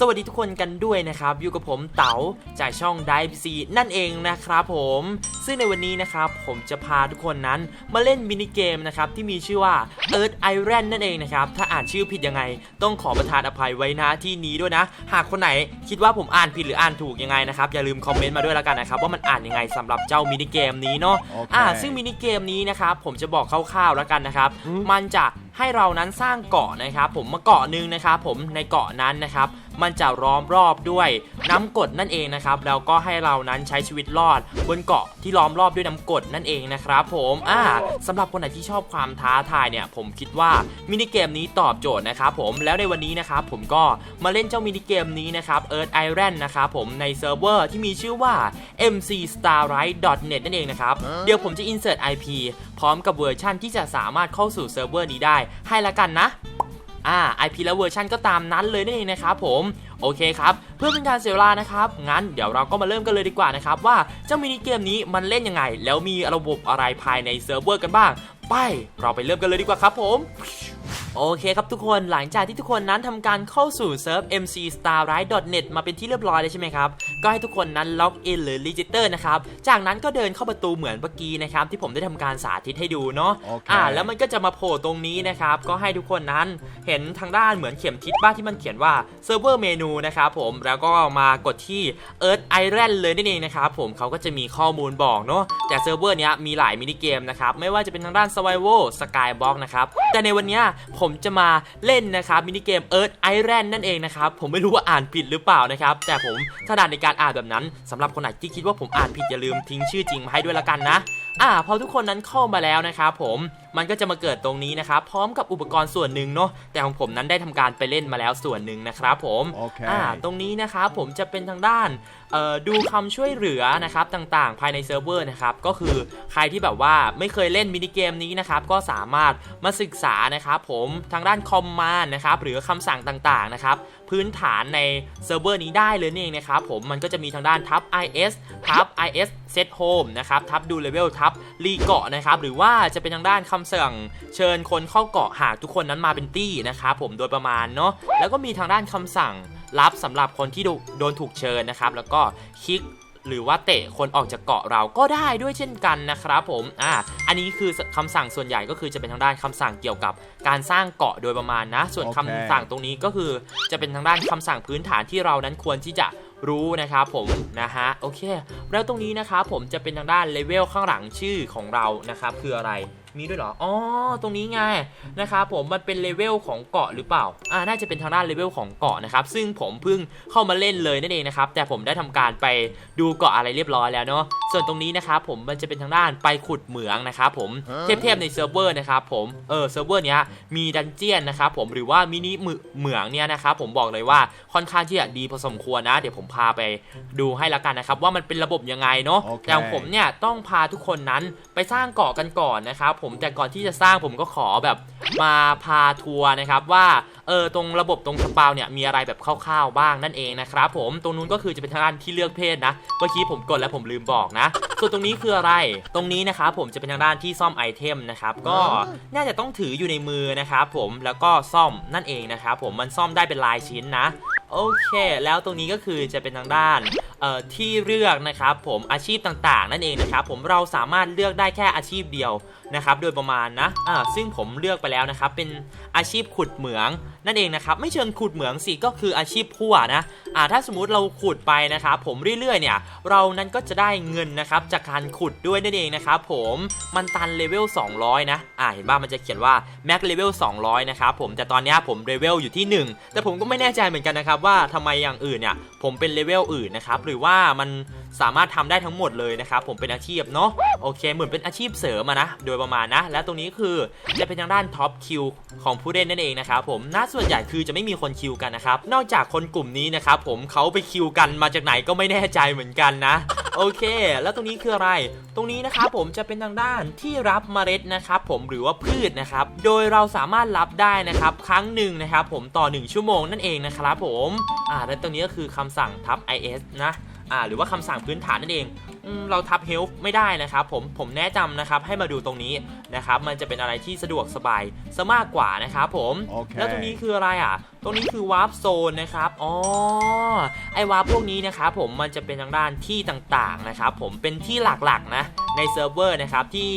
สวัสดีทุกคนกันด้วยนะครับ อยู่กับผมเต๋าจากช่อง d i v e c นั่นเองนะครับผม ซึ่งในวันนี้นะครับผมจะพาทุกคนนั้นมาเล่นมินิเกมนะครับที่มีชื่อว่า Earth Iron นั่นเองนะครับ ถ้าอ่านชื่อผิดยังไง ต้องขอประทานอภัยไว้นะที่นี้ด้วยนะ หากคนไหนคิดว่าผมอ่านผิดหรืออ่านถูกยังไงนะครับอย่าลืมคอมเมนต์มาด้วยแล้วกันนะครับว่ามันอ่านยังไงสำหรับเจ้ามินิเกมนี้เนาะโอเคอ่าซึ่งมินิเกมนี้นะครับผมจะบอกคร่าวๆแล้วกันนะครับ มันจะให้เรานั้นสร้างเกาะนะครับ ผมมาเกาะหนึ่งนะครับผมในเกาะนั้นนะครับ มันจะล้อมรอบด้วยน้ำกรดนั่นเองนะครับ แล้วก็ให้เรานั้นใช้ชีวิตรอด บนเกาะที่ล้อมรอบด้วยน้ำกรดนั่นเองนะครับ ผมอ่าสำหรับคนไหนที่ชอบความท้าทายเนี่ย ผมคิดว่ามินิเกมนี้ตอบโจทย์นะครับผมแล้วในวันนี้นะครับผมก็มาเล่นเจ้ามินิเกมนี้นะครับ Earth Iron นะครับผมในเซิร์ฟเวอร์ที่มีชื่อว่า mcstarlight.net นั่นเองนะครับ เดี๋ยวผมจะ insert IP พร้อมกับเวอร์ชั่นที่จะสามารถเข้าสู่เซิร์ฟเวอร์นี้ได้ให้ละกันนะ อ่า IP และเวอร์ชันก็ตามนั้นเลยนั่นเองนะครับผมโอเคครับ เพื่อเป็นการเสียเวลานะครับ งั้นเดี๋ยวเราก็มาเริ่มกันเลยดีกว่านะครับ ว่าเจ้ามินิเกมนี้มันเล่นยังไง แล้วมีระบบอะไรภายในเซิร์ฟเวอร์กันบ้าง ไป เราไปเริ่มกันเลยดีกว่าครับผม โอเคครับทุกคนหลังจากที่ทุกคนนั้นทำการเข้าสู่เซิร์ฟ mcstarlight.net มาเป็นที่เรียบร้อยเลยใช่ไหมครับ ก็ให้ทุกคนนั้นล็อกอินหรือ register นะครับ จากนั้นก็เดินเข้าประตูเหมือนเมื่อกี้นะครับ ที่ผมได้ทำการสาธิตให้ดูเนาะโอเคอ่า แล้วมันก็จะมาโผล่ตรงนี้นะครับ ก็ให้ทุกคนนั้นเห็นทางด้านเหมือนเข็มทิศบ้างที่มันเขียนว่าเซิร์ฟเวอร์เมนูนะครับผมแล้วก็มากดที่ Earth Iron เลยนั่นเองนะครับผมเขาก็จะมีข้อมูลบอกเนาะแต่เซิร์ฟเวอร์เนี้ยมีหลายมินิเกมนะครับไม่ว่าจะเป็นทางด้าน Survival Skybox นะครับแต่ในวันเนี้ยผมจะมาเล่นนะครับมินิเกม Earth Iron นั่นเองนะครับผมไม่รู้ว่าอ่านผิดหรือเปล่านะครับแต่ผมถนัดในการอ่านแบบนั้นสำหรับคนไหนที่คิดว่าผมอ่านผิดอย่าลืมทิ้งชื่อจริงมาให้ด้วยละกันนะอ่าพอทุกคนนั้นเข้ามาแล้วนะครับผมมันก็จะมาเกิดตรงนี้นะครับพร้อมกับอุปกรณ์ส่วนหนึ่งเนาะแต่ของผมนั้นได้ทำการไปเล่นมาแล้วส่วนหนึ่งนะครับผมโอเคอ่าตรงนี้นะครับผมจะเป็นทางด้านเอ่อดูคำช่วยเหลือนะครับต่างๆ ภายในเซิร์ฟเวอร์นะครับก็คือใครที่แบบว่าไม่เคยเล่นมินิเกมนี้นะครับก็สามารถมาศึกษานะครับผมทางด้านคอมมานด์นะครับหรือคำสั่งต่างๆนะครับพื้นฐานในเซิร์ฟเวอร์นี้ได้เลยนี่เองนะครับผมมันก็จะมีทางด้านทับ is ทับ is set home นะครับทับดูเลเวลทับรีเกาะนะครับหรือว่าจะเป็นทางด้านคำสั่งเชิญคนเข้าเกาะหากทุกคนนั้นมาเป็นตี้นะครับผมโดยประมาณเนาะแล้วก็มีทางด้านคำสั่ง รับสำหรับคนที่โดนถูกเชิญนะครับ แล้วก็คลิกหรือว่าเตะคนออกจากเกาะเราก็ได้ด้วยเช่นกันนะครับผม อ่า อันนี้คือคำสั่งส่วนใหญ่ก็คือจะเป็นทางด้านคำสั่งเกี่ยวกับการสร้างเกาะโดยประมาณนะ ส่วนโอเคคำสั่งตรงนี้ก็คือจะเป็นทางด้านคำสั่งพื้นฐานที่เรานั้นควรที่จะรู้นะครับผมนะฮะ โอเค แล้วตรงนี้นะครับผมจะเป็นทางด้านเลเวลข้างหลังชื่อของเรานะครับคืออะไร มีด้วยเหรอ อ๋อ ตรงนี้ไงนะครับผมมันเป็นเลเวลของเกาะหรือเปล่า อ่า น่าจะเป็นทางด้านเลเวลของเกาะนะครับ ซึ่งผมเพิ่งเข้ามาเล่นเลยนั่นเองนะครับ แต่ผมได้ทำการไปดูเกาะอะไรเรียบร้อยแล้วเนาะ ส่วนตรงนี้นะครับผมมันจะเป็นทางด้านไปขุดเหมืองนะครับผม เทพๆในเซิร์ฟเวอร์นะครับผม เออ เซิร์ฟเวอร์เนี้ยมีดันเจียนนะครับผม หรือว่ามินิเหมืเหมืองเนี่ยนะครับผมบอกเลยว่าค่อนข้างที่จะดีพอสมควรนะ เดี๋ยวผมพาไปดูให้ละกันนะครับว่ามันเป็นระบบยังไงเนาะโอเคแต่ของผมเนี่ยต้องพาทุกคนนั้นไปสร้างเกาะกันก่อนนะครับผมแต่ก่อนที่จะสร้างผมก็ขอแบบมาพาทัวร์นะครับว่าเออตรงระบบตรงสปาวเนี่ยมีอะไรแบบคร่าวๆบ้างนั่นเองนะครับผมตรงนู้นก็คือจะเป็นทางด้านที่เลือกเพศนะเมื่อกี้ผมกดแล้วผมลืมบอกนะ ส่วนตรงนี้คืออะไร ตรงนี้นะครับผมจะเป็นทางด้านที่ซ่อมไอเทมนะครับก็น่าจะต้องถืออยู่ในมือนะครับผมแล้วก็ซ่อมนั่นเองนะครับผมมันซ่อมได้เป็นลายชิ้นนะโอเค แล้วตรงนี้ก็คือจะเป็นทางด้านเอ่อที่เลือกนะครับผมอาชีพต่างๆ นั่นเองนะครับผมเราสามารถเลือกได้แค่อาชีพเดียวนะครับโดยประมาณนะอ่าซึ่งผมเลือกไปแล้วนะครับเป็นอาชีพขุดเหมืองนั่นเองนะครับไม่เชิงขุดเหมืองสิก็คืออาชีพพั่วนะอ่าถ้าสมมติเราขุดไปนะครับผมเรื่อยๆเนี่ยเรานั้นก็จะได้เงินนะครับจากการขุดด้วยนั่นเองนะครับผมมันตันเลเวล200 นะอ่าเห็นป่ะมันจะเขียนว่าแม็กเลเวล200นะครับผมแต่ตอนนี้ผมเลเวลอยู่ที่ 1 แต่ผมก็ไม่แน่ใจเหมือนกันนะครับว่าทำไมอย่างอื่นเนี่ยผมเป็นเลเวลอื่นนะครับหรือว่ามันสามารถทำได้ทั้งหมดเลยนะครับผมเป็นอาชีพเนาะโอเคเหมือนเป็นอาชีพเสริมนะโดยประมาณนะ และตรงนี้คือจะเป็นทางด้านท็อปคิวของผู้เล่นนั่นเองนะครับผมน่าส่วนใหญ่คือจะไม่มีคนคิวกันนะครับ นอกจากคนกลุ่มนี้นะครับผมเขาไปคิวกันมาจากไหนก็ไม่แน่ใจเหมือนกันนะโอเค แล้วตรงนี้คืออะไร ตรงนี้นะครับผมจะเป็นทางด้านที่รับเมล็ดนะครับผมหรือว่าพืชนะครับ โดยเราสามารถรับได้นะครับ ครั้งหนึ่งนะครับผมต่อ 1 ชั่วโมงนั่นเองนะครับผม อ่า และตรงนี้ก็คือคำสั่งทับ is นะ อ่า หรือว่าคำสั่งพื้นฐานนั่นเอง เราทับเฮลท์ไม่ได้นะครับผมผมแนะนำนะครับให้มาดูตรงนี้ นะครับมันจะเป็นอะไรที่สะดวกสบายซะมากกว่านะครับผมโอเคแล้วตรงนี้คืออะไรอะ ตรงนี้คือวาร์ปโซนนะครับอ๋อไอวาร์ปพวกนี้นะครับผมมันจะเป็นทางด้านที่ต่างๆนะครับผมเป็นที่หลักๆนะในเซิร์ฟเวอร์นะครับที่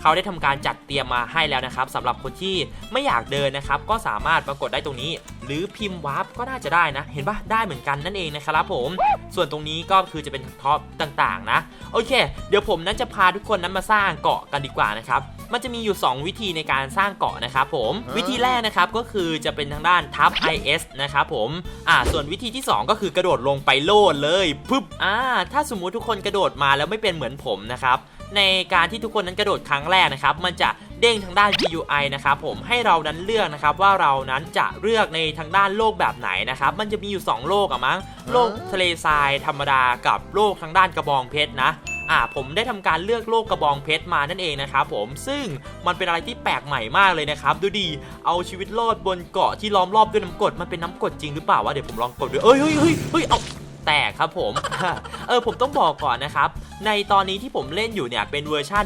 เขาได้ทำการจัดเตรียมมาให้แล้วนะครับสำหรับคนที่ไม่อยากเดินนะครับ ก็สามารถปรากฏได้ตรงนี้ หรือพิมพ์วาร์ปก็น่าจะได้นะ เห็นปะได้เหมือนกันนั่นเองนะครับผม ส่วนตรงนี้ก็คือจะเป็นท็อปต่างๆนะ โอเค เดี๋ยวผมนั้นจะพาทุกคนนั้นมาสร้างเกาะกันดีกว่านะครับมันจะมีอยู่ 2 วิธีในการสร้างเกาะนะครับผมวิธีแรกนะครับก็คือจะเป็นทางด้านทับ IS นะครับผมอ่าส่วนวิธีที่ 2 ก็คือกระโดดลงไปโลดเลยปึ๊บอ่าถ้าสมมุติทุกคนกระโดดมาแล้วไม่เป็นเหมือนผมนะครับในการที่ทุกคนนั้นกระโดดครั้งแรกนะครับ มันจะเด้งทางด้าน GUI นะครับผมให้เรานั้นเลือกนะครับว่าเรานั้นจะเลือกในทางด้านโลกแบบไหนนะครับ มันจะมีอยู่ 2 โลกอะมั้งโลกทะเลทรายธรรมดากับโลกทางด้านกระบองเพชรนะ อ่าผมได้ทำการเลือกโลกกระบองเพชรมานั่นเองนะครับผมซึ่งมันเป็นอะไรที่แปลกใหม่มากเลยนะครับดูดีเอาชีวิตรอดบนเกาะที่ล้อมรอบด้วยน้ำกรดมันเป็นน้ำกรดจริงหรือเปล่าวะเดี๋ยวผมลองกดดูเอ้ยเฮ้ยเฮ้ยเฮ้ยเอาแตกครับผม เออผมต้องบอกก่อนนะครับ ในตอนนี้ที่ผมเล่นอยู่เนี่ยเป็นเวอร์ชัน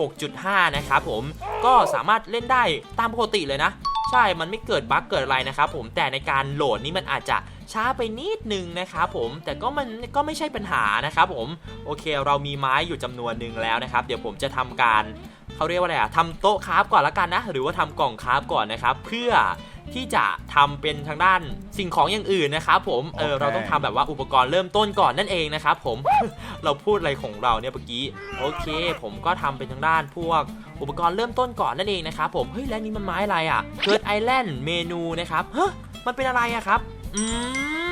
1.16.5 นะครับผม ก็สามารถเล่นได้ตามปกติเลยนะ ใช่ มันไม่เกิดบั๊กเกิดอะไรนะครับผม แต่ในการโหลดนี่มันอาจจะ ช้าไปนิดนึงนะครับผมแต่ก็มันก็ไม่ใช่ปัญหานะครับผมโอเคเรามีไม้อยู่จำนวนหนึ่งแล้วนะครับ เดี๋ยวผมจะทำการเขาเรียกว่าอะไรอะทำโต๊ะคราฟก่อนละกันนะ หรือว่าทำกล่องคราฟก่อนนะครับ เพื่อที่จะทำเป็นทางด้านสิ่งของอย่างอื่นนะครับผม เออโอเคเราต้องทำแบบว่าอุปกรณ์เริ่มต้นก่อนนั่นเองนะครับผม เราพูดอะไรของเราเนี่ยเมื่อกี้ โอเค ผมก็ทำเป็นทางด้านพวกอุปกรณ์เริ่มต้นก่อนนั่นเองนะครับผม เฮ้ย แล้วนี่มันไม้อะไรอะเกิดไอแลนด์เมนูนะครับ เฮ้ยมันเป็นอะไรอะครับ อื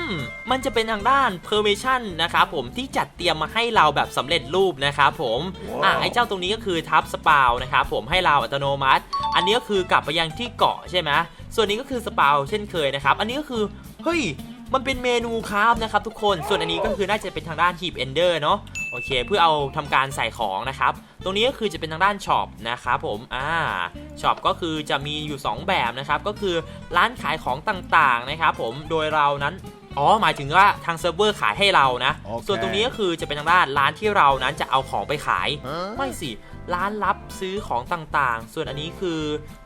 มมันจะเป็นทางด้าน permission นะครับผมที่จัดเตรียมมาให้เราแบบสำเร็จรูปนะครับผมอะไอ้เจ้าตรงนี้ก็คือทับสปาวนะครับผมให้เราอัตโนมัติ อันนี้ก็คือกลับไปยังที่เกาะใช่ไหมส่วนนี้ก็คือสปาวเช่นเคยนะครับ อันนี้ก็คือเฮ้ย มันเป็นเมนูครับนะครับทุกคน ส่วนอันนี้ก็คือน่าจะเป็นทางด้านหีบเอนเดอร์เนาะโอเค เพื่อเอาทำการใส่ของนะครับ ตรงนี้ก็คือจะเป็นทางด้านช็อปนะครับผม อ่า ช็อปก็คือจะมีอยู่ 2 แบบนะครับ ก็คือร้านขายของต่างๆนะครับผม โดยเรานั้น อ๋อหมายถึงว่าทางเซิร์ฟเวอร์ขายให้เรานะโอเคส่วนตรงนี้ก็คือจะเป็นทางด้านร้านที่เรานั้นจะเอาของไปขายไม่สิร้านรับซื้อของต่างๆ ส่วนอันนี้คือ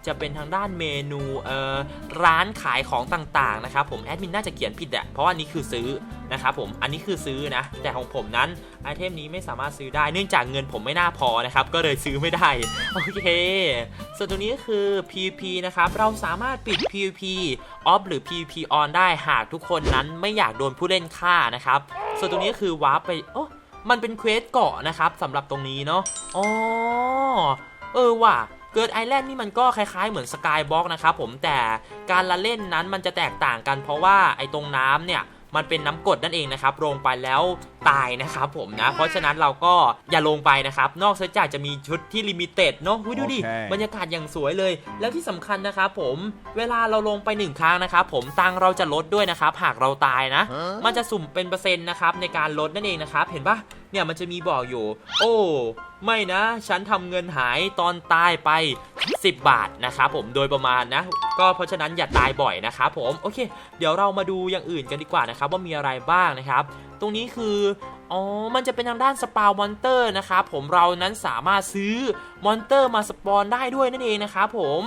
จะเป็นทางด้านเมนูเอ่อร้านขายของต่างๆนะครับผมแอดมินน่าจะเขียนผิดอะเพราะว่าอันนี้คือซื้อ นะครับผมอันนี้คือซื้อนะ แต่ของผมนั้นไอเทมนี้ไม่สามารถซื้อได้เนื่องจากเงินผมไม่น่าพอนะครับก็เลยซื้อไม่ได้โอเคส่วนตรงนี้ก็คือ PVP นะครับเราสามารถปิด PVP off หรือ PVP on ได้หากทุกคนนั้นไม่อยากโดนผู้เล่นฆ่านะครับส่วนตรงนี้ก็คือวาร์ปไปโอ้มันเป็นเควสเกาะนะครับสำหรับตรงนี้เนาะอ๋อเออว่ะเกิดไอแลนด์นี่มันก็คล้ายๆเหมือนสกายบ็อกนะครับผมแต่การละเล่นนั้นมันจะแตกต่างกันเพราะว่าไอตรงน้ำเนี่ย มันเป็นน้ำกรดนั่นเองนะครับลงไปแล้วตายนะครับผมนะ เพราะฉะนั้นเราก็อย่าลงไปนะครับ นอกจากจะมีชุดที่ลิมิเต็ดเนาะอุ๊ยดูดิโอเคบรรยากาศอย่างสวยเลย แล้วที่สำคัญนะครับผมเวลาเราลงไปหนึ่งครั้งนะครับผมตังค์เราจะลดด้วยนะครับ หากเราตายนะ มันจะสุ่มเป็นเปอร์เซ็นต์นะครับในการลดนั่นเองนะครับ เห็นปะ เนี่ยมันจะมีบอกอยู่ โอ้ไม่นะ ฉันทำเงินหายตอนตายไป 10 บาทนะครับผมโดยประมาณนะ ก็เพราะฉะนั้นอย่าตายบ่อยนะครับผมโอเค เดี๋ยวเรามาดูอย่างอื่นกันดีกว่านะครับ ว่ามีอะไรบ้างนะครับ ตรงนี้คือ อ๋อ มันจะเป็นทางด้านสปาวมอนเตอร์นะครับผมเรานั้นสามารถซื้อมอนเตอร์มาสปอนได้ด้วยนั่นเองนะครับผม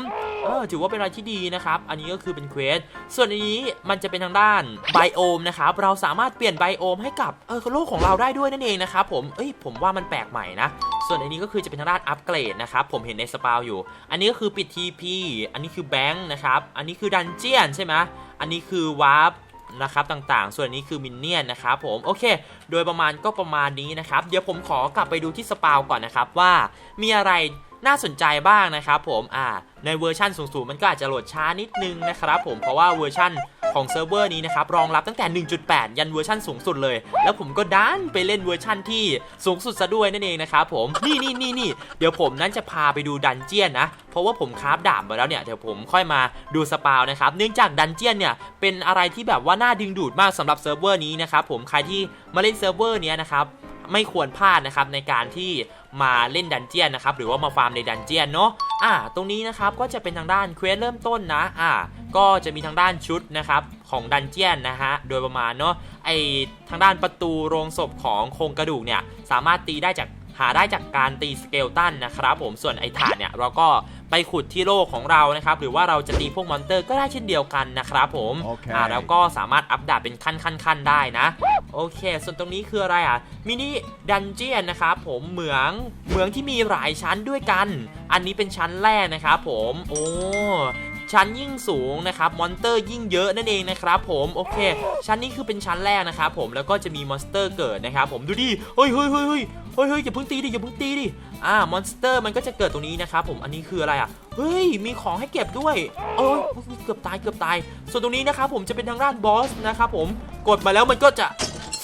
เออถือว่าเป็นอะไรที่ดีนะครับ อันนี้ก็คือเป็นเควส ส่วนอันนี้มันจะเป็นทางด้านไบโอมนะครับ เราสามารถเปลี่ยนไบโอมให้กับเออโลกของเราได้ด้วยนั่นเองนะครับผม เอ้ยผมว่ามันแปลกใหม่นะ ส่วนอันนี้ก็คือจะเป็นทางด้านอัปเกรดนะครับ ผมเห็นในสปาวอยู่ อันนี้ก็คือปิด TP อันนี้คือแบงค์นะครับ อันนี้คือดันเจียนใช่ไหมอันนี้คือวาร์ป นะครับต่างๆ ส่วนนี้คือมินเนี่ยนนะครับผมโอเค โดยประมาณก็ประมาณนี้นะครับ เดี๋ยวผมขอกลับไปดูที่สปาวก่อนนะครับว่ามีอะไร น่าสนใจบ้างนะครับผมอ่าในเวอร์ชันสูงๆ มันก็อาจจะโหลดช้านิดนึงนะครับผมเพราะว่าเวอร์ชันของเซิร์ฟเวอร์นี้นะครับรองรับตั้งแต่ 1.8 ยันเวอร์ชันสูงสุดเลย แล้วผมก็ดันไปเล่นเวอร์ชันที่สูงสุดซะด้วยนั่นเองนะครับผมนี่นี่นี่นี่เดี๋ยวผมนั้นจะพาไปดูดันเจียนนะ เพราะว่าผมคราฟดาบมาแล้วเนี่ยเดี๋ยวผมค่อยมาดูสปาวนะครับเนื่องจากดันเจียนเนี่ยเป็นอะไรที่แบบว่าน่าดึงดูดมากสำหรับเซิร์ฟเวอร์นี้นะครับผมใครที่มาเล่นเซิร์ฟเวอร์เนี้ยนะครับ ไม่ควรพลาดนะครับในการที่มาเล่นดันเจียนนะครับหรือว่ามาฟาร์มในดันเจียนเนาะอ่าตรงนี้นะครับก็จะเป็นทางด้านเควสเริ่มต้นนะอ่าก็จะมีทางด้านชุดนะครับของดันเจียนนะฮะโดยประมาณเนาะไอทางด้านประตูโรงศพของโครงกระดูกเนี่ยสามารถตีได้จาก หาได้จากการตีสเกลตันนะครับผมส่วนไอ้ถ่านเนี่ยเราก็ไปขุดที่โลกของเรานะครับหรือว่าเราจะตีพวกมอนเตอร์ก็ได้เช่นเดียวกันนะครับผมโอเคอ่าแล้วก็สามารถอัปดาตเป็นขั้นขั้นขั้นได้นะโอเค ส่วนตรงนี้คืออะไรอะมินิดันเจียนนะครับผมเหมืองเหมืองที่มีหลายชั้นด้วยกัน อันนี้เป็นชั้นแรกนะครับผมโอ้ ชั้นยิ่งสูงนะครับมอนสเตอร์ยิ่งเยอะนั่นเองนะครับผมโอเค ชั้นนี้คือเป็นชั้นแรกนะครับผมแล้วก็จะมีมอนสเตอร์เกิดนะครับผมดูดิเฮ้ยเฮ้ยเฮ้ยเฮ้ยเฮ้ยเฮ้ยอย่าเพิ่งตีดิอย่าเพิ่งตีดิอ่ามอนสเตอร์มันก็จะเกิดตรงนี้นะครับผมอันนี้คืออะไรอะเฮ้ยมีของให้เก็บด้วยโอ้ยเกือบตายเกือบตาย ส่วนตรงนี้นะครับผมจะเป็นทางด้านบอสนะครับผมกดมาแล้วมันก็จะ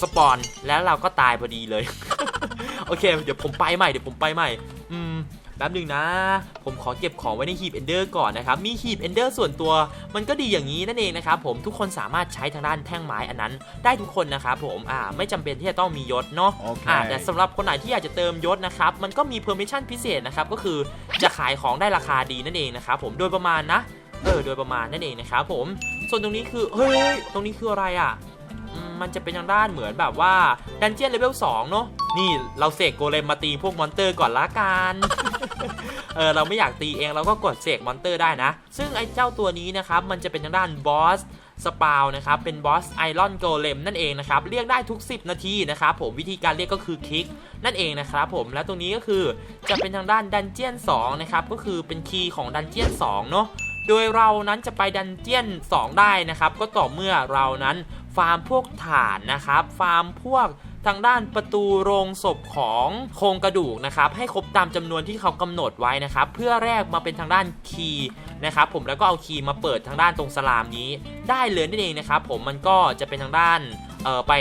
สปอนแล้วเราก็ตายพอดีเลย โอเค เดี๋ยวผมไปใหม่เดี๋ยวผมไปใหม่ อืม ป๊บหนึ่งนะ ผมขอเก็บของไว้ในหีบเอนเดอร์ก่อนนะครับ มีหีบเอนเดอร์ส่วนตัว มันก็ดีอย่างนี้นั่นเองนะครับผมทุกคนสามารถใช้ทางด้านแท่งไม้อันนั้น ได้ทุกคนนะครับผมอ่าไม่จำเป็นที่จะต้องมียศเนาะโอเคอ่าแต่สำหรับคนไหนที่อยากจะเติมยศนะครับมันก็มีเพอร์มิชันพิเศษนะครับก็คือจะขายของได้ราคาดีนั่นเองนะครับผมโดยประมาณนะเออโดยประมาณนั่นเองนะครับผมส่วนตรงนี้คือเฮ้ยตรงนี้คืออะไรอะอืมมันจะเป็นทางด้านเหมือนแบบว่าดันเจียนเลเวล2เนาะนี่เราเสกโกเลมมาตีพวกมอนเตอร์ก่อนละกัน เออเราไม่อยากตีเองเราก็กดเสกมอนเตอร์ได้นะ ซึ่งไอ้เจ้าตัวนี้นะครับมันจะเป็นทางด้านบอสสปาวนะครับเป็นบอสไอรอนโกเลมนั่นเองนะครับเรียกได้ทุก 10 นาทีนะครับผมวิธีการเรียกก็คือคลิกนั่นเองนะครับผมและตรงนี้ก็คือจะเป็นทางด้านดันเจียน2นะครับก็คือเป็นคีย์ของดันเจียน2เนาะโดยเรานั้นจะไปดันเจียน 2 ได้นะครับ ก็ต่อเมื่อเรานั้นฟาร์มพวกฐานนะครับ ฟาร์มพวก ทางด้านประตูโรงศพของโครงกระดูกนะครับให้ครบตามจำนวนที่เขากำหนดไว้นะครับเพื่อแลกมาเป็นทางด้านคีย์นะครับผมแล้วก็เอาคีย์มาเปิดทางด้านตรงสลามนี้ ได้เลยนั่นเองนะครับผมมันก็จะเป็นทางด้าน เออไป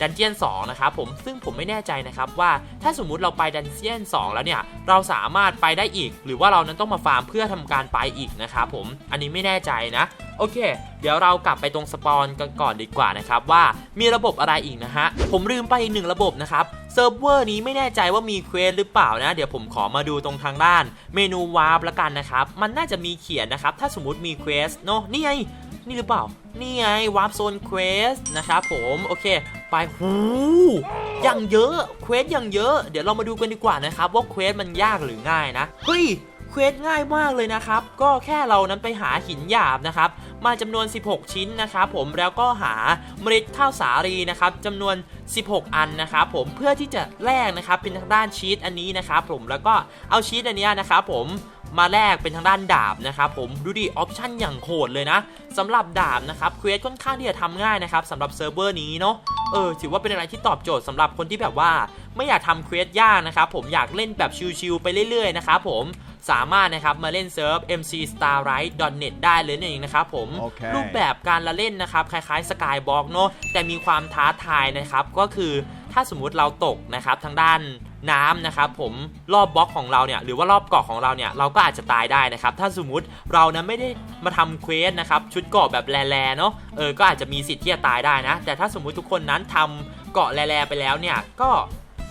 ดันเจียน2นะครับผมซึ่งผมไม่แน่ใจนะครับว่าถ้าสมมุติเราไปดันเจียน 2 แล้วเนี่ยเราสามารถไปได้อีก หรือว่าเรานั้นต้องมาฟาร์มเพื่อทำการไปอีกนะครับผมอันนี้ไม่แน่ใจนะโอเค เดี๋ยวเรากลับไปตรงสปอนกันก่อนดีกว่านะครับว่ามีระบบอะไรอีกนะฮะ ผมลืมไปอีกหนึ่งระบบนะครับเซิร์ฟเวอร์นี้ไม่แน่ใจว่ามีเควสหรือเปล่านะ เดี๋ยวผมขอมาดูตรงทางด้าน เมนูวาร์ปละกันนะครับ มันน่าจะมีเขียนนะครับ ถ้าสมมติมีเควสเนาะนี่ไง นี่หรือเปล่า นี่ไงวาร์ปโซนเควสนะครับผมโอเค ไปหูอย่างเยอะเควสอย่างเยอะ เดี๋ยวเรามาดูกันดีกว่านะครับ ว่าเควสมันยากหรือง่ายนะเฮ้ยเควสง่ายมากเลยนะครับ ก็แค่เรานั้นไปหาหินหยาบนะครับ มาจำนวน 16 ชิ้นนะครับผม แล้วก็หาเมล็ดข้าวสาลีนะครับจำนวน 16 อันนะครับผม เพื่อที่จะแลกนะครับเป็นทางด้านชีตอันนี้นะครับผม แล้วก็เอาชีตอันนี้นะครับผม มาแลกเป็นทางด้านดาบนะครับผมดูดิออปชั่นอย่างโหดเลยนะสำหรับดาบนะครับเควสค่อนข้างที่จะทำง่ายนะครับสำหรับเซิร์ฟเวอร์นี้เนาะเออถือว่าเป็นอะไรที่ตอบโจทย์สำหรับคนที่แบบว่า ไม่อยากทำเควสยากนะครับผมอยากเล่นแบบชิลๆไปเรื่อยๆนะครับผมสามารถนะครับมาเล่นเซิร์ฟ mcstarlight.net ได้เลยนั่นเองนะครับผมโอเครูปแบบการละเล่นนะครับคล้ายๆ Skyblock เนาะแต่มีความท้าทายนะครับก็คือถ้าสมมุติเราตกนะครับทางด้าน น้ำนะครับผมรอบบล็อกของเราเนี่ยหรือว่ารอบเกาะของเราเนี่ยเราก็อาจจะตายได้นะครับถ้าสมมุติเรานะไม่ได้มาทำเควสนะครับชุดเกาะแบบแร่ๆเนาะเออก็อาจจะมีสิทธิ์ที่จะตายได้นะ แต่ถ้าสมมุติทุกคนนั้นทำเกาะแร่ๆไปแล้วเนี่ยก็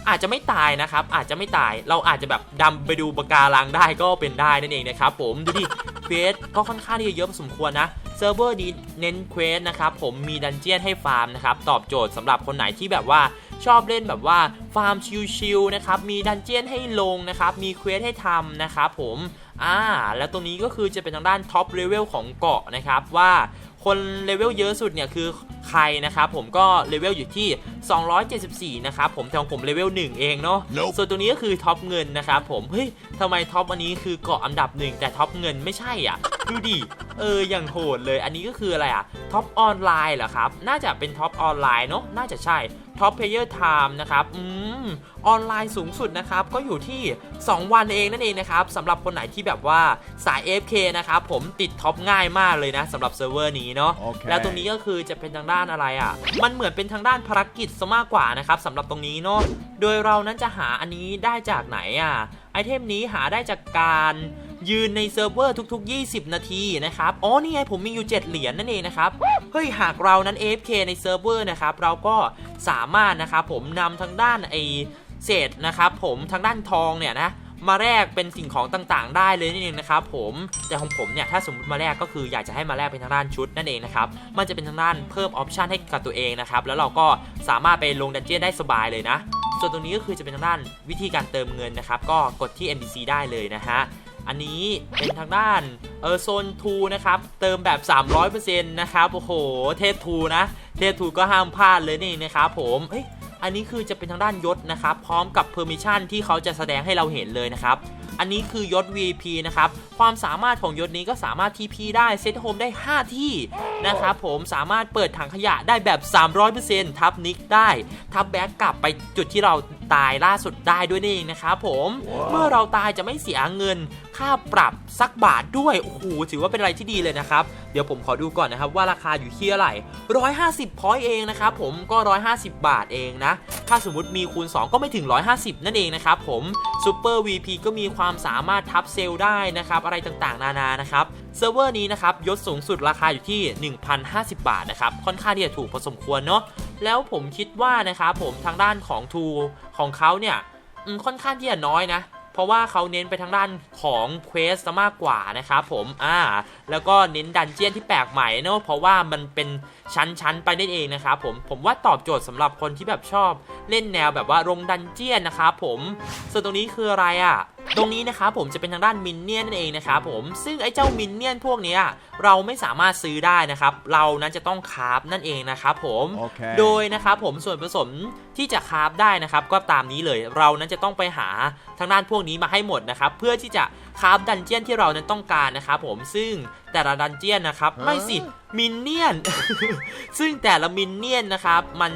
อาจจะไม่ตายนะครับ อาจจะไม่ตายเราอาจจะแบบดำไปดูปะการังได้ก็เป็นได้นั่นเองนะครับผมดูดิเควสก็ค่อนข้างที่จะเยอะพอสมควรนะเซิร์ฟเวอร์นี้เน้นเควสนะครับผมมีดันเจียนให้ฟาร์มนะครับตอบโจทย์สำหรับคนไหนที่แบบว่า ชอบเล่นแบบว่าฟาร์มชิลๆนะครับ มีดันเจียนให้ลงนะครับ มีเควสให้ทำนะครับผม อ่า แล้วตรงนี้ก็คือจะเป็นทางด้านท็อปเลเวลของเกาะนะครับว่าคนเลเวลเยอะสุดเนี่ยคือใครนะครับผมก็เลเวลอยู่ที่ 274 นะครับผมแต่ของผมเลเวล1เองเนาะ Nope ส่วนตัวนี้ก็คือท็อปเงินนะครับผม เฮ้ยทำไมท็อปอันนี้คือเกาะอันดับหนึ่งแต่ท็อปเงินไม่ใช่อะ ดูดิ เอออย่างโหดเลย อันนี้ก็คืออะไรอะท็อปออนไลน์เหรอครับ น่าจะเป็นท็อปออนไลน์เนาะ น่าจะใช่ ท็อปเพลเยอร์ไทม์นะครับอืมออนไลน์สูงสุดนะครับก็อยู่ที่ 2 วันเองนั่นเองนะครับสำหรับคนไหนที่แบบว่าสาย AFK นะครับผมติดท็อปง่ายมากเลยนะสำหรับเซิร์ฟเวอร์นี้เนาะโอเคแล้วตรงนี้ก็คือจะเป็นทางด้านอะไรอะ มันเหมือนเป็นทางด้านภารกิจซะมากกว่านะครับสำหรับตรงนี้เนาะโดยเรานั้นจะหาอันนี้ได้จากไหนอะไอเทมนี้หาได้จากการ ยืนในเซิร์ฟเวอร์ทุก ๆ 20 นาทีนะครับอ๋อนี่ไงผมมีอยู่ 7 เหรียญนั่นเองนะครับเฮ้ยหากเรานั้น AFK ในเซิร์ฟเวอร์นะครับเราก็สามารถนะครับผมนำทางด้านไอเศษนะครับผมทางด้านทองเนี่ยนะมาแลกเป็นสิ่งของต่างๆ ได้เลยนั่นเองนะครับผมแต่ของผมเนี่ยถ้าสมมติมาแลกก็คืออยากจะให้มาแลกเป็นทางด้านชุดนั่นเองนะครับมันจะเป็นทางด้านเพิ่มออปชันให้กับตัวเองนะครับแล้วเราก็สามารถไปลงดันเจี้ยนได้สบายเลยนะ ส่วนตรงนี้ก็คือจะเป็นทางด้านวิธีการเติมเงินนะครับก็กดที่ NPC ได้เลยนะฮะ อันนี้เป็นทางด้านเออโซนทูนะครับ เติมแบบ 300%นะครับ โอ้โห เทสทูนะ เทสทูก็ห้ามพลาดเลยนี่นะครับผมเอ้ยอันนี้คือจะเป็นทางด้านยศนะครับ พร้อมกับเพอร์มิชันที่เขาจะแสดงให้เราเห็นเลยนะครับ อันนี้คือยศ VIP นะครับ ความสามารถของยศนี้ก็สามารถ TP ได้เซตโฮมได้ 5 ที่นะครับผมสามารถเปิดถังขยะได้แบบ 300%ทับนิกได้ทับแบ็กกลับไปจุดที่เราตายล่าสุดได้ด้วยนี่เองนะครับผมเมื่อเราตายจะไม่เสียเงินค่าปรับสักบาทด้วย โอ้โห ถือว่าเป็นอะไรที่ดีเลยนะครับ เดี๋ยวผมขอดูก่อนนะครับว่าราคาอยู่ที่เท่าไหร่150พอยต์เองนะครับผม ก็ 150 บาทเองนะ ถ้าสมมุติมีคูณ 2 ก็ไม่ถึง 150 นั่นเองนะครับผมซูเปอร์ VP ก็มีความความสามารถทับเซลล์ได้นะครับอะไรต่างๆ นานานะครับเซิร์ฟเวอร์นี้นะครับยศสูงสุดราคาอยู่ที่ 1,050 บาทนะครับค่อนข้างที่จะถูกพอสมควรเนาะแล้วผมคิดว่านะครับผมทางด้านของทูของเขาเนี่ยค่อนข้างที่จะน้อยนะเพราะว่าเขาเน้นไปทางด้านของเควสมากกว่านะครับผมอ่า แล้วก็เน้นดันเจียนที่แปลกใหม่เนอะเพราะว่ามันเป็นชั้นๆไปนั่นเองนะครับผมผมว่าตอบโจทย์สำหรับคนที่แบบชอบเล่นแนวแบบว่าลงดันเจียนนะครับผมส่วนตรงนี้คืออะไรอะ่ะตรงนี้นะครับผมจะเป็นทางด้านมินเนี่ยนนั่นเองนะครับผมซึ่งไอ้เจ้ามินเนี่ยนพวกเนี้ยเราไม่สามารถซื้อได้นะครับ เรานั้นจะต้องคราฟนั่นเองนะครับผม Okay. โดยนะครับผมส่วนผสมที่จะคราฟได้นะครับ ก็ตามนี้เลยเรานั้นจะต้องไปหาทางด้านพวกนี้มาให้หมดนะครับ เพื่อที่จะคราฟดันเจียนที่เรานั้นต้องการนะครับผมซึ่งแต่ละดันเจียนนะครับไม่สิมินเนี่ยน ซึ่งแต่ละมินเนี่ยนนะครับมัน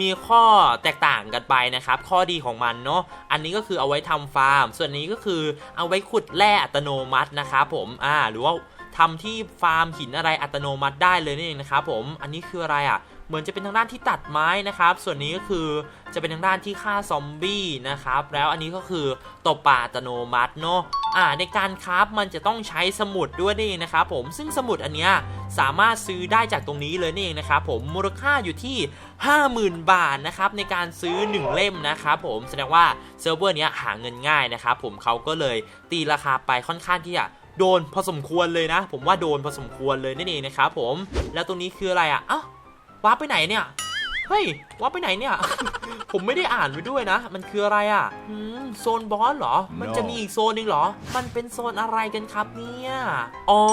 มีข้อแตกต่างกันไปนะครับ ข้อดีของมันเนาะอันนี้ก็คือเอาไว้ทำฟาร์ม ส่วนนี้ก็คือเอาไว้ขุดแร่อัตโนมัตินะครับผมอ่าหรือว่าทำที่ฟาร์มหินอะไรอัตโนมัติได้เลยนี่เองนะครับผมอันนี้คืออะไรอะ เหมือนจะเป็นทางด้านที่ตัดไม้นะครับ ส่วนนี้ก็คือจะเป็นทางด้านที่ฆ่าซอมบี้นะครับ แล้วอันนี้ก็คือตบป่าอัตโนมัติเนาะอ่าในการคราฟมันจะต้องใช้สมุดด้วยนี่นะครับผมซึ่งสมุดอันเนี้ยสามารถซื้อได้จากตรงนี้เลยนี่เองนะครับผมมูลค่าอยู่ที่ 50,000 บาทนะครับในการซื้อ 1 เล่มนะครับผมแสดงว่าเซิร์ฟเวอร์เนี้ยหาเงินง่ายนะครับผมเขาก็เลยตีราคาไปค่อนข้างที่จะโดนพอสมควรเลยนะ ผมว่าโดนพอสมควรเลยนั่นเองนะครับผมแล้วตรงนี้คืออะไรอะอ้าว ว้าร์ปไปไหนเนี่ย เฮ้ยว้าร์ปไปไหนเนี่ย ผมไม่ได้อ่านไปด้วยนะ มันคืออะไรอะอืมโซนบอสเหรอ มันจะมีอีกโซนหนึ่งเหรอ มันเป็นโซนอะไรกันครับเนี่ย อ๋อ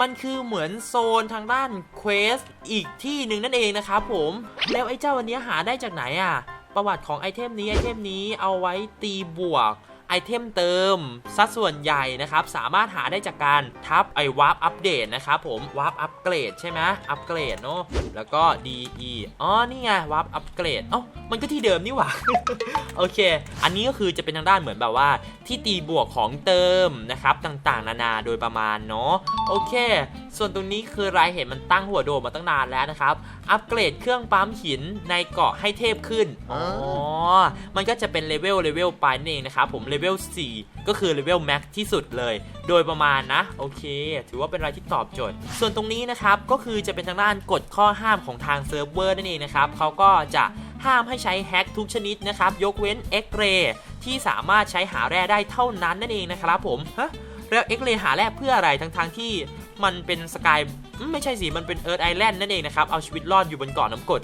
มันคือเหมือนโซนทางด้านเควสอีกที่หนึ่งนั่นเองนะครับผม แล้วไอ้เจ้าอันเนี้ยหาได้จากไหนอะ ประวัติของไอเทมนี้ไอเทมนี้เอาไว้ตีบวก ไอเทมเติมสัดส่วนใหญ่นะครับสามารถหาได้จากการทับไอวาร์ปอัปเดตนะครับผมวาร์ปอัปเกรดใช่ไหมอัปเกรดเนาะแล้วก็ DE อ๋อนี่ไงวาร์ปอัปเกรดเอ้ามันก็ที่เดิมนี่หว่าโอเค อันนี้ก็คือจะเป็นทางด้านเหมือนแบบว่า ที่ตีบวกของเติมนะครับต่างๆ นานาโดยประมาณเนาะโอเค ส่วนตรงนี้คือรายเห็นมันตั้งหัวโดมมาตั้งนานแล้วนะครับอัปเกรดเครื่องปั๊มหินในเกาะให้เทพขึ้นอ๋อมันก็จะเป็นเลเวลเลเวลไปนั่นเองนะครับผมเลเวเล4 ก็คือเลเวลแม็กที่สุดเลย โดยประมาณนะ โอเค ถือว่าเป็นอะไรที่ตอบโจทย์ ส่วนตรงนี้นะครับ ก็คือจะเป็นทางด้านกฎข้อห้ามของทางเซิร์ฟเวอร์นั่นเองนะครับเขาก็จะห้ามให้ใช้แฮกทุกชนิดนะครับ ยกเว้น X-Ray ที่สามารถใช้หาแร่ได้เท่านั้นนั่นเองนะครับผมฮะแล้ว X-Ray หาแร่เพื่ออะไรทั้งๆทที่มันเป็นสกาย ไม่ใช่สิมันเป็นเอิร์ธไอแลนด์นั่นเองนะครับ เอาชีวิตรอดอยู่บนเกาะน้ำกรด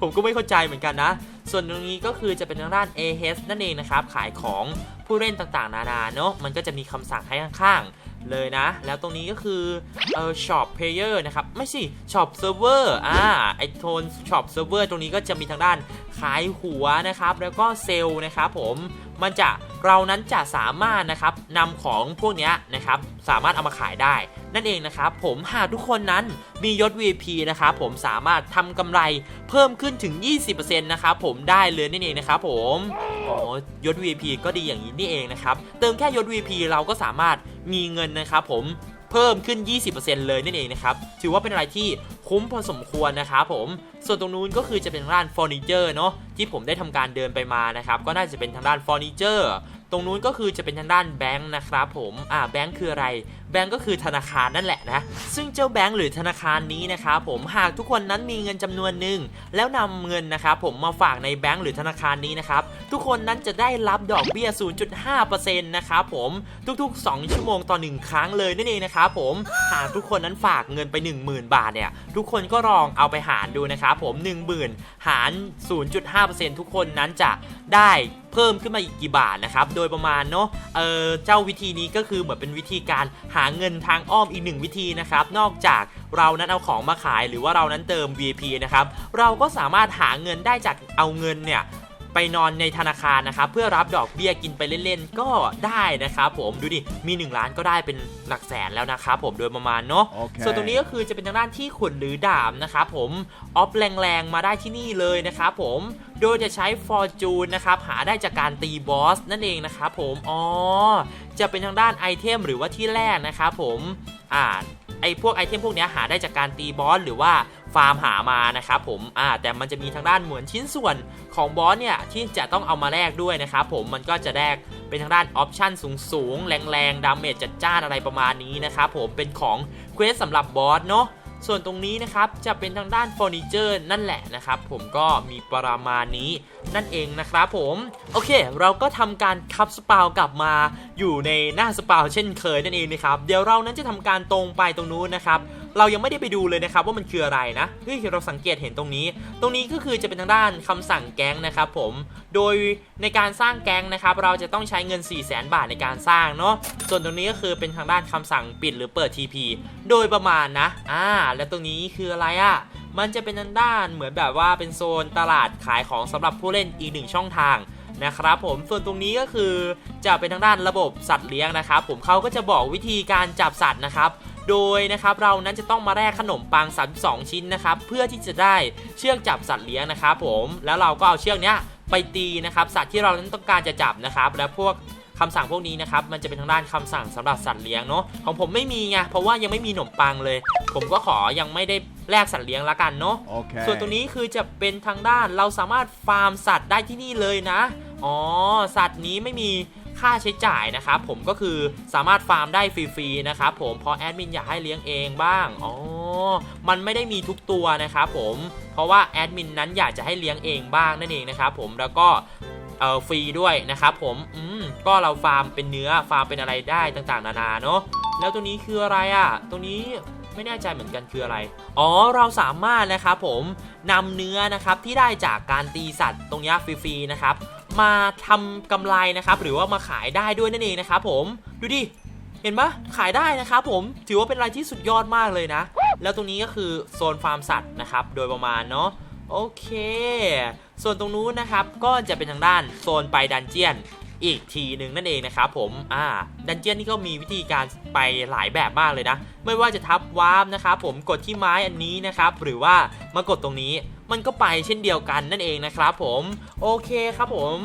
ผมก็ไม่เข้าใจเหมือนกันนะ ส่วนตรงนี้ก็คือจะเป็นทางด้าน a h นั่นเองนะครับ ขายของผู้เล่นต่างๆ นานาเนาะมันก็จะมีคำสั่งให้ข้างๆ เลยนะ แล้วตรงนี้ก็คือเออ shop player นะครับ ไม่สิ shop server อ่าไอโทน shop server ตรงนี้ก็จะมีทางด้านขายหัวนะครับ แล้วก็เซลล์นะครับผม มันจะเรานั้นจะสามารถนะครับนำของพวกนี้นะครับสามารถเอามาขายได้ นั่นเองนะครับผมหากทุกคนนั้นมียศ VP นะครับผมสามารถทำกำไรเพิ่มขึ้นถึง 20%นะครับผมได้เลยนั่นเองนะครับผมอ๋อยศ VP ก็ดีอย่างนี้นี่เองนะครับเติมแค่ยศ VP เราก็สามารถมีเงินนะครับผมเพิ่มขึ้น 20%เลยนั่นเองนะครับ ถือว่าเป็นอะไรที่ คุ้มพอสมควรนะครับผม ส่วนตรงนู้นก็คือจะเป็นร้านเฟอร์นิเจอร์เนาะที่ผมได้ทำการเดินไปมานะครับ ก็น่าจะเป็นทางด้านเฟอร์นิเจอร์ ตรงนู้นก็คือจะเป็นทางด้านแบงค์นะครับผมอ่าแบงค์คืออะไร แบงก์ก็คือธนาคารนั่นแหละนะ ซึ่งเจ้าแบงก์หรือธนาคารนี้นะครับผมหากทุกคนนั้นมีเงินจำนวนหนึ่งแล้วนำเงินนะครับผมมาฝากในแบงก์หรือธนาคารนี้นะครับทุกคนนั้นจะได้รับดอกเบี้ย 0.5%นะครับผมทุก ๆ 2 ชั่วโมงต่อ 1 ครั้งเลยนั่นเองนะครับผมหากทุกคนนั้นฝากเงินไป 10,000 บาทเนี่ยทุกคนก็ลองเอาไปหารดูนะครับผม 10,000 หาร 0.5%ทุกคนนั้นจะได้ เพิ่มขึ้นมาอีกกี่บาทนะครับ โดยประมาณเนาะ เออเจ้าวิธีนี้ก็คือเหมือนเป็นวิธีการหาเงินทางอ้อมอีกหนึ่งวิธีนะครับ นอกจากเรานั้นเอาของมาขายหรือว่าเรานั้นเติม VIP นะครับ เราก็สามารถหาเงินได้จากเอาเงินเนี่ย ไปนอนในธนาคารนะครับเพื่อรับดอกเบี้ยกินไปเล่นๆก็ได้นะครับผมดูดิมี 1 ล้านก็ได้เป็นหลักแสนแล้วนะครับผมโดยประมาณเนาะโอเคส่วนตรงนี้ก็คือจะเป็นทางด้านที่ขุดหรือดาบนะครับผมออฟแรงๆมาได้ที่นี่เลยนะครับผมโดยจะใช้ฟอร์จูนนะครับหาได้จากการตีบอสนั่นเองนะครับผมอ๋อจะเป็นทางด้านไอเทมหรือว่าที่แรกนะครับผมอ่าไอพวกไอเทมพวกเนี้ยหาได้จากการตีบอสหรือว่า ฟาร์มหามานะครับผมอ่าแต่มันจะมีทางด้านเหมือนชิ้นส่วนของบอสเนี่ยที่จะต้องเอามาแลกด้วยนะครับผมมันก็จะแลกเป็นทางด้านออปชั่นสูงๆ แรงๆ ดาเมจจัดจ้านอะไรประมาณนี้นะครับผมเป็นของเควสสำหรับบอสเนาะส่วนตรงนี้นะครับจะเป็นทางด้านเฟอร์นิเจอร์นั่นแหละนะครับผมก็มีประมาณนี้นั่นเองนะครับผมโอเค เราก็ทำการคับสปาวกลับมาอยู่ในหน้าสปาวเช่นเคยนั่นเองนะครับเดี๋ยวเรานั้นจะทำการตรงไปตรงนู้นนะครับ เรายังไม่ได้ไปดูเลยนะครับว่ามันคืออะไรนะเฮ้ยเราสังเกตเห็นตรงนี้ ตรงนี้ก็คือจะเป็นทางด้านคำสั่งแก๊งนะครับผมโดยในการสร้างแก๊งนะครับเราจะต้องใช้เงิน 4 0 0 0 0 0 บาทในการสร้างเนาะส่วนตรงนี้ก็คือเป็นทางด้านคำสั่งปิดหรือเปิด TP โดยประมาณนะอ่าแล้วตรงนี้คืออะไรอะ่ะมันจะเป็นทางด้านเหมือนแบบว่าเป็นโซนตลาดขายของสำหรับผู้เล่นอีกหนึ่งช่องทางนะครับผมส่วนตรงนี้ก็คือจะเป็นทางด้านระบบสัตว์เลี้ยงนะครับ ผมเขาก็จะบอกวิธีการจับสัตว์นะครับ โดยนะครับเรานั้นจะต้องมาแลกขนมปัง 32 ชิ้นนะครับเพื่อที่จะได้เชือกจับสัตว์เลี้ยงนะครับผมแล้วเราก็เอาเชือกเนี้ยไปตีนะครับสัตว์ที่เรานั้นต้องการจะจับนะครับและพวกคำสั่งพวกนี้นะครับมันจะเป็นทางด้านคำสั่งสำหรับสัตว์เลี้ยงเนาะของผมไม่มีไงเพราะว่ายังไม่มีขนมปังเลย ผมก็ขอยังไม่ได้แลกสัตว์เลี้ยงละกันเนาะ Okay. ส่วนตรงนี้คือจะเป็นทางด้านเราสามารถฟาร์มสัตว์ได้ที่นี่เลยนะอ๋อสัตว์นี้ไม่มี ค่าใช้จ่ายนะครับผมก็คือสามารถฟาร์มได้ฟรีๆนะครับผมเพราะแอดมินอยากให้เลี้ยงเองบ้างอ๋อมันไม่ได้มีทุกตัวนะครับผมเพราะว่าแอดมินนั้นอยากจะให้เลี้ยงเองบ้างนั่นเองนะครับผมแล้วก็เออฟรีด้วยนะครับผมอืมก็เราฟาร์มเป็นเนื้อฟาร์มเป็นอะไรได้ต่างๆ นานาเนาะแล้วตรงนี้คืออะไรอะ่ะตรงนี้ไม่แน่ใจเหมือนกันคืออะไร อ๋อ เราสามารถนะครับผมนำเนื้อนะครับที่ได้จากการตีสัตว์ตรงนี้ฟรีๆนะครับ มาทำกำไรนะครับ หรือว่ามาขายได้ด้วยนั่นเองนะครับผมดูดิเห็นปะขายได้นะครับผมถือว่าเป็นอะไรที่สุดยอดมากเลยนะ แล้วตรงนี้ก็คือโซนฟาร์มสัตว์นะครับ โดยประมาณเนาะโอเค ส่วนตรงนู้นนะครับก็จะเป็นทางด้านโซนไปดันเจียนอีกทีหนึ่งนั่นเองนะครับผม อ่า ดันเจียนนี่ก็มีวิธีการไปหลายแบบมากเลยนะ ไม่ว่าจะทับวาร์ปนะครับผม กดที่ไม้อันนี้นะครับ หรือว่ามากดตรงนี้ มันก็ไปเช่นเดียวกันนั่นเองนะครับผมโอเคครับผม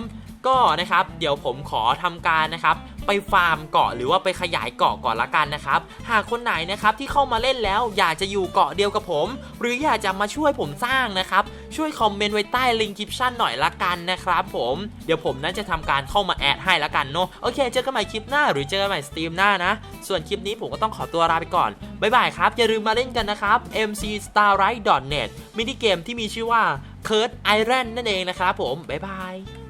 ก็นะครับเดี๋ยวผมขอทำการนะครับ ไปฟาร์มเกาะหรือว่าไปขยายเกาะก่อนละกันนะครับ หากคนไหนนะครับที่เข้ามาเล่นแล้วอยากจะอยู่เกาะเดียวกับผม หรืออยากจะมาช่วยผมสร้างนะครับ ช่วยคอมเมนต์ไว้ใต้ลิงก์คลิปชั่นหน่อยละกันนะครับผมเดี๋ยวผมนั้นจะทำการเข้ามาแอดให้ละกันเนาะโอเค เจอกันใหม่คลิปหน้า หรือเจอกันใหม่สตรีมหน้านะ ส่วนคลิปนี้ผมก็ต้องขอตัวลาไปก่อนบ๊ายบายครับ อย่าลืมมาเล่นกันนะครับ mcstarlight.net มินิเกมที่มีชื่อว่า Curse Iron นั่นเองนะครับผมบ๊ายบาย